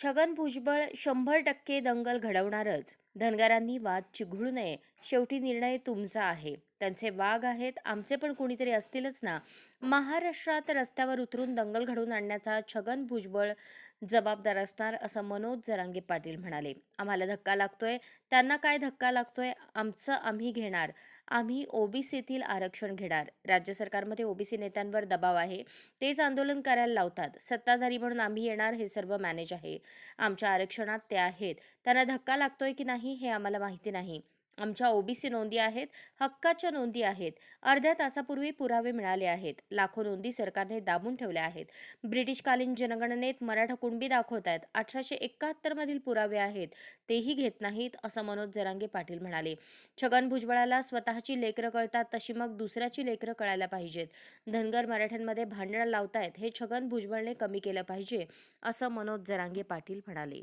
छगन भुजबळ शंभर टक्के दंगल घडवणारच. धनगरांनी वाद चिघळू नये. शेवटी निर्णय तुमचा आहे. त्यांचे वाघ आहेत. आमचे पण कुणीतरी असतीलच ना? महाराष्ट्रात रस्त्यावर उतरून दंगल घडवून आणण्याचा छगन भुजबळ जबाबदार असणार असं मनोज जरांगे पाटील म्हणाले. आम्हाला धक्का लागतोय. त्यांना काय धक्का लागतोय? आमचं आम्ही घेणार. आम्ही ओबीसीतील आरक्षण घेणार. राज्य सरकारमध्ये ओबीसी नेत्यांवर दबाव आहे. तेच आंदोलन करायला लावतात. सत्ताधारी म्हणून आम्ही येणार हे सर्व मॅनेज आहे. आमच्या आरक्षणात ते आहेत. त्यांना धक्का लागतोय की नाही हे आम्हाला माहिती नाही. आमच्या ओबीसी नोंदी आहेत हक्काच्या नोंदी आहेत. अर्ध्या तासापूर्वी पुरावे मिळाले आहेत. लाखो नोंदी सरकारने दाबून ठेवल्या आहेत. ब्रिटिशकालीन जनगणनेत मराठा कुणबी दाखवत आहेत. अठराशे एकाहत्तरमधील पुरावे आहेत. तेही घेत नाहीत असं मनोज जरांगे पाटील म्हणाले. छगन भुजबळाला स्वतःची लेकरं कळतात तशी मग दुसऱ्याची लेकरं कळायला पाहिजेत. धनगर मराठ्यांमध्ये भांडणं लावतायत हे छगन भुजबळने कमी केलं पाहिजे असं मनोज जरांगे पाटील म्हणाले.